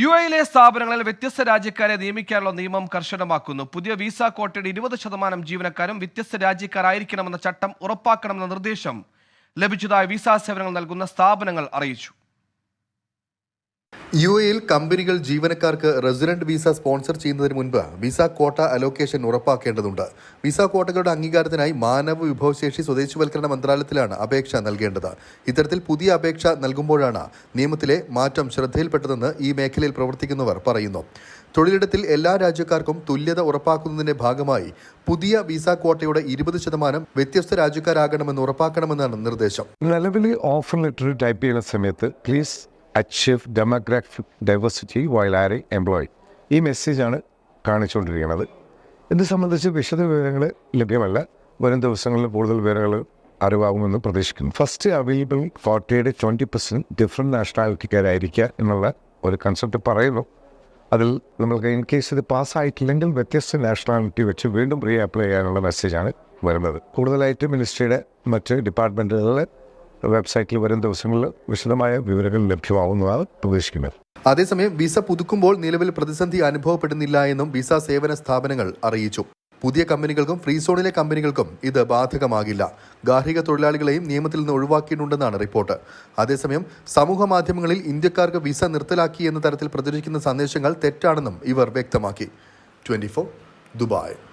U എയിലെ സ്ഥാപനങ്ങളിൽ വ്യത്യസ്ത രാജ്യക്കാരെ നിയമിക്കാനുള്ള നിയമം കർശനമാക്കുന്നു. പുതിയ വിസ കോട്ടയുടെ ഇരുപത് ശതമാനം ജീവനക്കാരും വ്യത്യസ്ത രാജ്യക്കാരായിരിക്കണമെന്ന ചട്ടം ഉറപ്പാക്കണമെന്ന നിർദ്ദേശം ലഭിച്ചതായി വിസ സേവനങ്ങൾ നൽകുന്ന സ്ഥാപനങ്ങൾ അറിയിച്ചു. യു എയിൽ കമ്പനികൾ ജീവനക്കാർക്ക് റെസിഡന്റ് വിസ സ്പോൺസർ ചെയ്യുന്നതിന് മുൻപ് വിസ കോട്ട അലോക്കേഷൻ ഉറപ്പാക്കേണ്ടതുണ്ട്. വിസ കോട്ടകളുടെ അംഗീകാരത്തിനായി മാനവ വിഭവശേഷി സ്വദേശിവൽക്കരണ മന്ത്രാലയത്തിലാണ് അപേക്ഷ നൽകേണ്ടത്. ഇത്തരത്തിൽ പുതിയ അപേക്ഷ നൽകുമ്പോഴാണ് നിയമത്തിലെ മാറ്റം ശ്രദ്ധയിൽപ്പെട്ടതെന്ന് ഈ മേഖലയിൽ പ്രവർത്തിക്കുന്നവർ പറയുന്നു. തൊഴിലിടത്തിൽ എല്ലാ രാജ്യക്കാർക്കും തുല്യത ഉറപ്പാക്കുന്നതിന്റെ ഭാഗമായി പുതിയ വിസ കോട്ടയുടെ ഇരുപത് ശതമാനം വ്യത്യസ്ത രാജ്യക്കാരാകണമെന്ന് ഉറപ്പാക്കണമെന്നാണ് നിർദ്ദേശം. നിലവിൽ ഓഫർ ലെറ്റർ ടൈപ്പ് ചെയ്യുന്ന സമയത്ത് please achieve demographic diversity while ary employee ഈ മെസ്സേജാണ് കാണിച്ചുകൊണ്ടിരിക്കുന്നത്. ഇത് സംബന്ധിച്ച് വിശദ വിവരങ്ങൾ ലഭ്യമല്ല. വരും ദിവസങ്ങളിൽ കൂടുതൽ വിവരങ്ങൾ അറിവാകുമെന്ന് പ്രതീക്ഷിക്കുന്നു. ഫസ്റ്റ് അവൈലബിൾ ഫോർട്ടിയുടെ ട്വന്റി പെർസെന്റ് ഡിഫറെന്റ് നാഷണാലിറ്റിക്കാരായിരിക്കുക എന്നുള്ള ഒരു കൺസെപ്റ്റ് പറയുന്നു. അതിൽ നമ്മൾക്ക് ഇൻ കേസ് ഇത് പാസ്സായിട്ടില്ലെങ്കിൽ വ്യത്യസ്ത നാഷണാലിറ്റി വെച്ച് വീണ്ടും റീ അപ്ലൈ ചെയ്യാനുള്ള മെസ്സേജാണ് വരുന്നത്. കൂടുതലായിട്ട് മിനിസ്ട്രിയുടെ മറ്റ് ഡിപ്പാർട്ട്മെന്റുകളുടെ വെബ്സൈറ്റിൽ വരും ദിവസങ്ങളിൽ വിശദമായ വിവരങ്ങൾ ലഭ്യമാവുന്നതാണ് പ്രതീക്ഷിക്കുന്നത്. അതേസമയം വിസ പുതുക്കുമ്പോൾ നിലവിൽ പ്രതിസന്ധി അനുഭവപ്പെടുന്നില്ല എന്നും വിസ സേവന സ്ഥാപനങ്ങൾ അറിയിച്ചു. പുതിയ കമ്പനികൾക്കും ഫ്രീ സോണിലെ കമ്പനികൾക്കും ഇത് ബാധകമാകില്ല. ഗാർഹിക തൊഴിലാളികളെയും നിയമത്തിൽ നിന്ന് ഒഴിവാക്കിയിട്ടുണ്ടെന്നാണ് റിപ്പോർട്ട്. അതേസമയം സമൂഹ മാധ്യമങ്ങളിൽ ഇന്ത്യക്കാർക്ക് വിസ നിർത്തലാക്കി എന്ന തരത്തിൽ പ്രചരിക്കുന്ന സന്ദേശങ്ങൾ തെറ്റാണെന്നും ഇവർ വ്യക്തമാക്കി. Twenty Dubai.